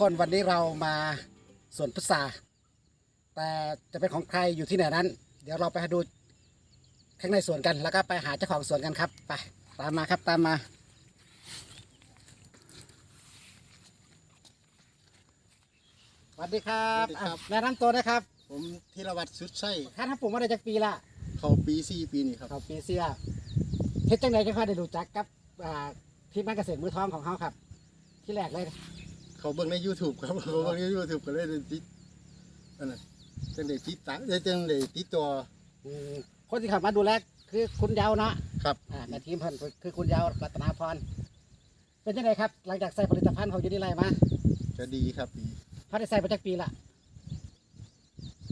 คนวันนี้เรามาสวนพุทราแต่จะเป็นของใครอยู่ที่ไหนนั้น เดี๋ยวเราไปดูข้างในสวนกัน แล้วก็ไปหาเจ้าของสวนกันครับไปตามมาครับตามมา สวัสดีครับสวัสดีครับ อะแนะนำตัวนะครับผมธีรวัตรสุดไส้ท่านทำปลูกมาได้จากปีละเขาปีสี่ปีนี่ครับ เขาปีเสียเฮ็ดจังไดจังค่อยได้รู้จักกับอ่าที่บ้านเกษตรมือทองของเขาครับ ที่แรกเลย เขาเบิ่งใน YouTube ครับเขาเบิ่งใน YouTube ก็เลยได้ติดอันนั้นจังได้ติดตามได้จังได้ติดตัวอืมคนที่เขับมาดูแลคือคุณเยาวเนาะครับ อ่าแม่ทีมเพิ่นคือคุณเยาวรัตนาพรเป็นยังไงครับ หลังจากใส่ผลิตภัณฑ์ของยูนิไลมาจะดีครับปีเขาได้ใส่มาจากปีละ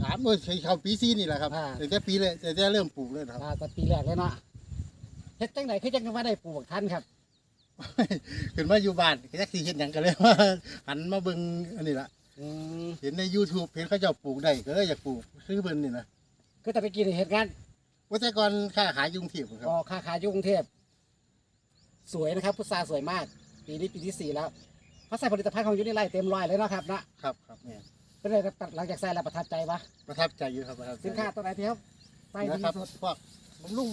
สามเออเขาปีสี่นี่แหละครับอ่า แต่แต่ปีเลยแต่แต่เริ่มปลูกเลยนะครับอ่าแต่ปีแรกเลยเนาะเฮ็ดจังไหนคือจังว่าได้ปลูกท่านครับ ขึ้นมาอยู่บ้านก็จักสิเฮ็ดหยังก็เลยว่าหันมาเบิ่งอันนี้ล่ะ อืมเห็นใน YouTube เห็นเขาเจ้าปลูกได้ก็เลยอยากปลูกคือเบิ่นนี่นะคือแต่ไปกินเห็ดงานว่าแต่ก่อนค้าขายอยุงเทียบครับออกค้าขายอยู่กรุงเทพ สวยนะครับพุทราสวยมาก ปีนี้ปีที่สี่แล้วเขาใส่ผลิตภัณฑ์ของยูนิไลเต็มร้อยเลยเนาะครับนะครับครับเนี่ยเป็นไรหลังจากใส่แล้วประทับใจปะประทับใจอยู่ครับประทับใจสินค้าตัวไหนที่เขาใส่ดีนะครับที่สุดพวก บำรุง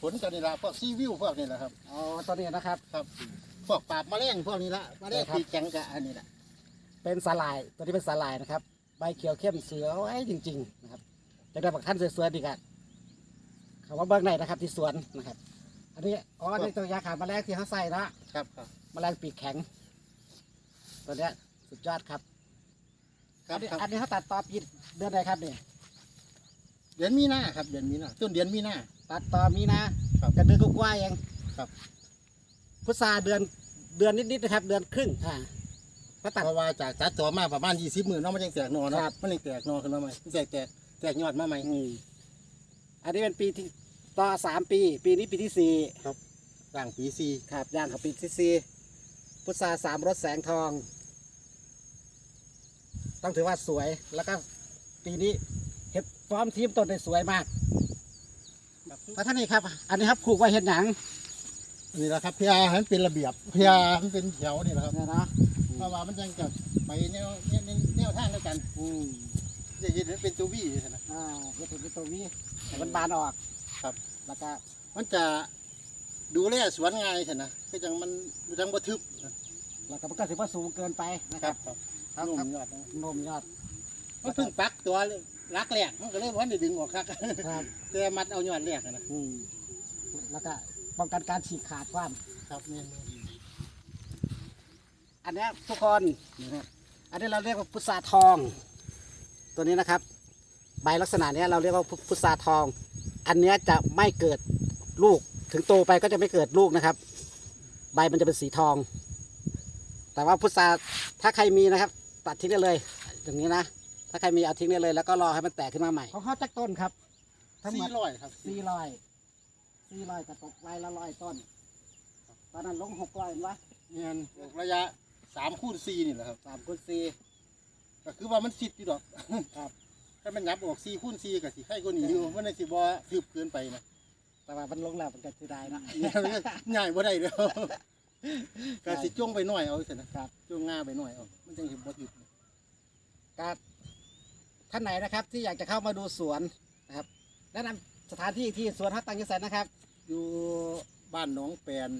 ผลกันนี่ละพวกซีวิวพวกนี่แหละครับอ๋อตัวนี้นะครับ ครับพวกปราบแมลงพวกนี้ละแมลงครับปีกแข็งกะอันนี้แหละเป็นสาหร่ายตัวนี้เป็นสาหร่ายนะครับ ใบเขียวเข้มเสือไว้จริง ๆ นะครับจะได้บักท่านสวยๆดีกันคำว่าเบื้องในนะครับ ที่สวนนะครับ อันนี้อ๋อนี่ตัวยาขาแมลงที่เขาใส่นะครับครับแมลงปีกแข็ง ตัวเนี้ยสุดยอดครับครัอับนนี้ครับอันนี้เขาตัดต่อปีเดือนใดครับนี่เดือนมีนาครับ เดือนมีนาต้นเดือนมีนา ตัดต่อมีนะครับกันเดือนกว่าๆเองครับ พุทราเดือนเดือนนิดๆนะครับ เดือนครึ่งอ่าเขาตัด เพราะว่าจากตัดตัวมาประมาณยี่สิบหมื่นเนาะมันยังแตกหนอเนาะครับ มันยังแตกหนอขึ้นมาใหม่มันแตกแตกแตกยอดมาใหม่ อืมอันนี้เป็นปีที่ต่อสามปี ปีนี้ปีที่สี่กลางปีสี่ครับย่างกับปีที่สี่พุทราสามรสแสงทอง ต้องถือว่าสวยแล้วก็ปีนี้เห็ดฟอร์มทีมต้นได้สวยมาก ครับแล้วท่านนี้ครับ อันนี้ครับผูกไว้เห็ดหนังอันนี้แหละครับพยาให้มันเป็นระเบียบพยาให้มันเป็นแถวนี่แหละครับเนี่ยเนาะเพราะว่ามันยังจะไปแนวแนวแนวทางเดียวกันอืมจะเห็นมันเป็นตัววี่นะอ่าเห็ดเป็นตัววีให้มันบานออกครับ แล้วก็มันจะดูแลสวนง่ายใช่นะก็จังมันจังบ่ทึบนะแล้วก็มันก็ถือว่าสูงเกินไปนะคครัรับบครับครับนุ่ครับมยอดนะโนมยอดมันเพิ่งปักตัว รักแรกมันก็เลยวันได้ดึงออกครับครับ แต่มัดเอายอดแรกอะนะอืมแล้วก็ป้องกันการฉีกขาดความครับนี่อันเนี้ยทุกคนนะครับอันนี้เราเรียกว่าพุทราทอง ตัวนี้นะครับ ใบลักษณะเนี้ยเราเรียกว่าพุทราทอง อันเนี้ยจะไม่เกิดลูกถึงโตไปก็จะไม่เกิดลูกนะครับ ใบมันจะเป็นสีทอง แต่ว่าพุทราถ้าใครมีนะครับ ตัดทิ้งได้เลยอย่างนี้นะ ถ้าใครมีเอาทิ้งได้เลย แล้วก็รอให้มันแตกขึ้นมาใหม่ ของเขาจักต้นครับ ทั้งหมสี่ดร้อยครับสี่ร้อยสี่ร้อยกระตกไรละร้อยต้น ตอนนั้นลงหกร้อยวะเงินระยะสามคูณสี่นี่แหละครับสามคูณสี่ก็คือว่ามันสิดอยู่ดอกครับถ้ามันยับออกสี่คูณสี่ก็สิให้กว่านี้อยู่มันในสิบ่ทึบเกินไปนะแต่ว่ามันลงแล้วมันก็จะได้นะเนี่ยมันก็ง่ายบ่ได้แล้วก็สิจ้วงไปหน่อยเอาสินะครับ จ้วงง่าไปหน่อยเอามันจังสิบ่ทึบก็ ท่านไหนนะครับ ที่อยากจะเข้ามาดูสวนนะครับแนะนำสถานที่ที่สวนฮัตตังยสันนะครับ อยู่บ้านหนองแปน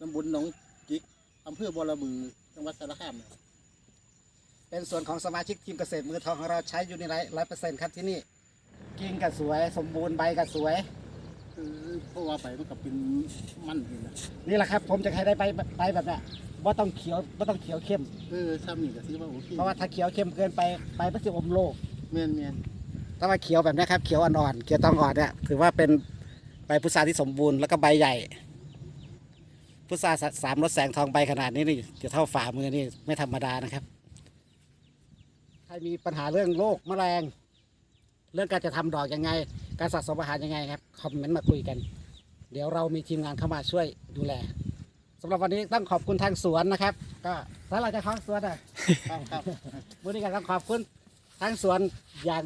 ตำบลหนองจิกอำเภอบัวระบือจังหวัดสารคามนะครับเป็นส่วนของสมาชิกทีมเกษตรมือทองของเราใช้อยู่ในไรร้อยเปอร์เซ็นต์ครับที่นี่กิ่งก็สวยสมบูรณ์ใบก็สวยคือเพราะว่าไปมันก็เป็นมันอยู่นะนี่แหละครับ ผมจะให้ได้ใบใบแบบเนี้ย ว่าต้องเขียวว่าต้องเขียวเข้ม เออซ้ำนี่ก็ถือว่าโอเคเพราะว่าถ้าเขียวเข้มเกินไปใบมันจะอมโลกแม่นแม่นถ้าว่าเขียวแบบเนี้ยครับเขียวอ่อนๆเขียวตองอ่อนเนี่ยถือว่าเป็นใบพุทราที่สมบูรณ์แล้วก็ใบใหญ่ พุทราสสามรสแสงทองใบขนาดนี้นี่จะเท่าฝ่ามือนี่ไม่ธรรมดานะครับใครมีปัญหาเรื่องโรคแมลง เรื่องการจะทำดอกยังไง การสะสมอาหารยังไงครับคอมเมนต์มาคุยกัน เดี๋ยวเรามีทีมงานเข้ามาช่วยดูแล สำหรับวันนี้ต้องขอบคุณทางสวนนะครับ ก็ถ้าเราจะเข้าสวนอะครับครับวันนี้ก็ต้องขอบคุณทางสวนอย่าง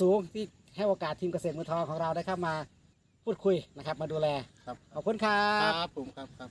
สูงที่ให้โอกาสทีมเกษตรมือทองของเราได้เข้ามาพูดคุยนะครับ มาดูแลครับขอบคุณครัคบรับผมครับครับ